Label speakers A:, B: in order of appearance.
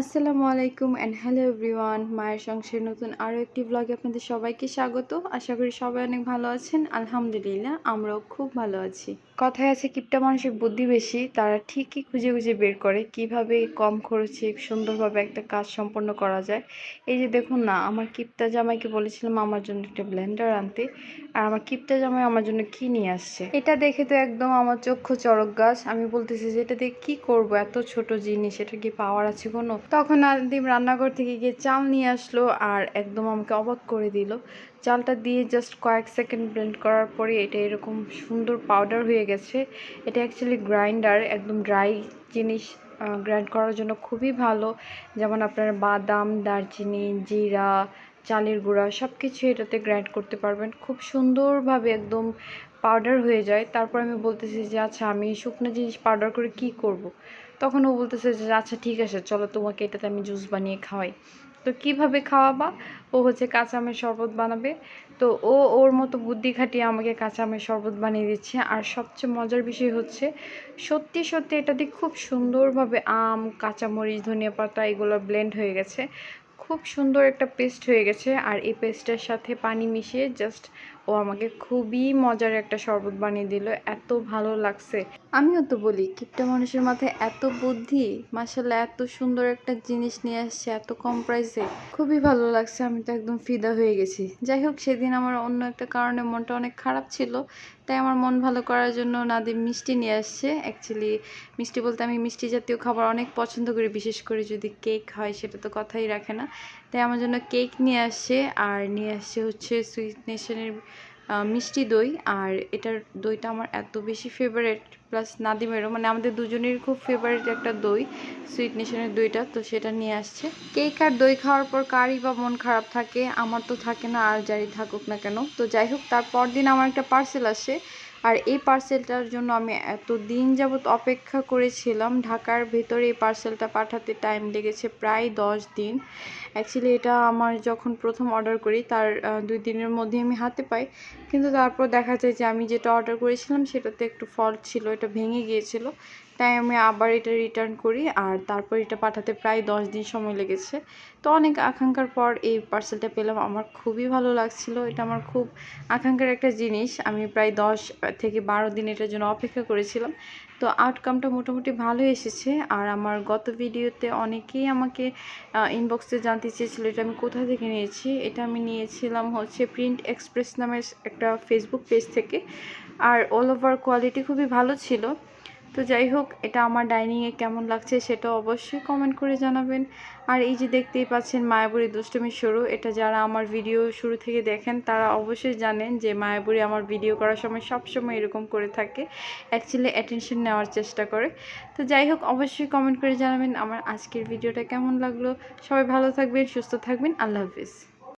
A: আসসালামু আলাইকুম and hello everyone মায়ের সংসারের নতুন আরও একটি ব্লগে আপনাদের সবাইকে স্বাগত। আশা করি সবাই অনেক ভালো আছেন। আলহামদুলিল্লাহ, আমরাও খুব ভালো আছি। কথায় আছে কিপটা মানুষের বুদ্ধি বেশি, তারা ঠিকই খুঁজে খুঁজে বের করে কীভাবে কম খরচে সুন্দরভাবে একটা কাজ সম্পন্ন করা যায়। এই যে দেখুন না, আমার কিপটা জামাইকে বলেছিলাম আমার জন্য একটা ব্লেন্ডার আনতে, আর আমার কিপটা জামাই আমার জন্য কি নিয়ে আসছে? এটা দেখে তো একদম আমার চক্ষু চরক গাছ। আমি বলতেছি যে এটা দিয়ে কি করব? এত ছোট জিনিস, এটা কি পাওয়ার আছে কোনো? তখন আদিম রান্নাঘর থেকে গিয়ে চাল নিয়ে আসলো আর একদম আমাকে অবাক করে দিল। চালটা দিয়ে জাস্ট কয়েক সেকেন্ড ব্লেন্ড করার পরে এটা এরকম সুন্দর পাউডার হয়ে গেছে। এটা অ্যাকচুয়ালি গ্রাইন্ডার একদম ড্রাই জিনিস গ্রাইন্ড করার জন্য খুবই ভালো। যেমন আপনার বাদাম, দারচিনি, জিরা চালের গুঁড়া সব কিছু এটাতে গ্রাইন্ড করতে পারবেন। খুব সুন্দরভাবে একদম পাউডার হয়ে যায়। তারপর আমি বলতেছি যে আচ্ছা আমি শুকনো জিনিস পাউডার করে কি করব। তখন ও বলতেছে যে আচ্ছা ঠিক আছে, চলো তোমাকে এটাতে আমি জুস বানিয়ে খাওয়াই। তো কীভাবে খাওয়াবা? ও হচ্ছে কাঁচা আমের শরবত বানাবে। তো ও, ওর মতো বুদ্ধি খাটিয়ে আমাকে কাঁচা আমের শরবত বানিয়ে দিচ্ছে। আর সবচেয়ে মজার বিষয় হচ্ছে, সত্যি সত্যি এটা দিয়ে খুব সুন্দরভাবে আম, কাঁচামরিচ, ধনিয়া পাতা এগুলো ব্লেন্ড হয়ে গেছে। খুব সুন্দর একটা পেস্ট হয়ে গেছে। আর এই পেস্টের সাথে পানি মিশিয়ে জাস্ট ও আমাকে খুবই মজার একটা শরবত বানিয়ে দিল, এত ভালো লাগছে। আমিও তো বলি, কিপটা মানুষের মাথায় এত বুদ্ধি মাসাল্লাহ এত সুন্দর একটা জিনিস নিয়ে আসছে, এত কম প্রাইসে। খুবই ভালো লাগছে, আমি তো একদম ফিদা হয়ে গেছি। যাই হোক, সেদিন আমার অন্য একটা কারণে মনটা অনেক খারাপ ছিল, তাই আমার মন ভালো করার জন্য নাদিম মিষ্টি নিয়ে আসছে। অ্যাকচুয়ালি মিষ্টি বলতে আমি মিষ্টি জাতীয় খাবার অনেক পছন্দ করি, বিশেষ করে যদি কেক হয়, সেটা তো কথাই রাখে না। তাই আমার জন্য কেক নিয়ে আসছে, আর নিয়ে আসছে হচ্ছে সুইট নেশনের মিষ্টি দই, আর এটার দইটা আমার এত বেশি ফেভারেট প্লাস নাদিমেরও মানে আমাদের দুজনের খুব ফেভারিট একটা দই সুইট নেশনের দইটা, তো সেটা নিয়ে আসছে। কেক আর দই খাওয়ার পর কারই বা মন খারাপ থাকে, আমার তো থাকে না, আর যাই থাকুক না কেন। তো যাই হোক তারপর দিন আমার একটা পার্সেল আসে আর এই পার্সেলটার জন্য আমি এত দিন যাবৎ অপেক্ষা করেছিলাম, ঢাকার ভেতরে এই পার্সেলটা পাঠাতে টাইম লেগেছে প্রায় দশ দিন। অ্যাকচুয়ালি এটা আমার যখন প্রথম অর্ডার করি, তার দুই দিনের মধ্যে আমি হাতে পাই। কিন্তু তারপর দেখা যায় যে আমি যেটা অর্ডার করেছিলাম, সেটাতে একটু ফল্ট ছিল, এটা ভেঙে গিয়েছিল। তাই আমি আবার এটা রিটার্ন করি আর তারপর এটা পাঠাতে প্রায় দশ দিন সময় লেগেছে। তো অনেক আকাঙ্ক্ষার পর এই পার্সেলটা পেলাম। আমার খুবই ভালো লাগছিল। এটা আমার খুব আকাঙ্ক্ষার একটা জিনিস। আমি প্রায় দশ থেকে বারো দিন এটার জন্য অপেক্ষা করেছিলাম। তো আউটকামটা মোটামুটি ভালো এসেছে। আর আমার গত ভিডিওতে অনেকেই আমাকে ইনবক্সে জানতে চেয়েছিল, এটা আমি কোথা থেকে নিয়েছি? এটা আমি নিয়েছিলাম হচ্ছে প্রিন্ট এক্সপ্রেস নামের একটা ফেসবুক পেজ থেকে। আর অল ওভার কোয়ালিটি খুবই ভালো ছিল। তো যাই হোক, এটা আমার ডাইনিংয়ে কেমন লাগছে সেটা অবশ্যই কমেন্ট করে জানাবেন। আর এই যে দেখতেই পাচ্ছেন মায়াবুড়ি দুষ্টমি শুরু, এটা যারা আমার ভিডিও শুরু থেকে দেখেন তারা অবশ্যই জানেন যে মায়াবুড়ি আমার ভিডিও করার সময় সব সময় এরকম করে থাকে অ্যাকচুয়ালি অ্যাটেনশন নেওয়ার চেষ্টা করে। তো যাই হোক, অবশ্যই কমেন্ট করে জানাবেন আমার আজকের ভিডিওটা কেমন লাগল। সবাই ভালো থাকবেন, সুস্থ থাকবেন, আল্লাহ হাফিজ।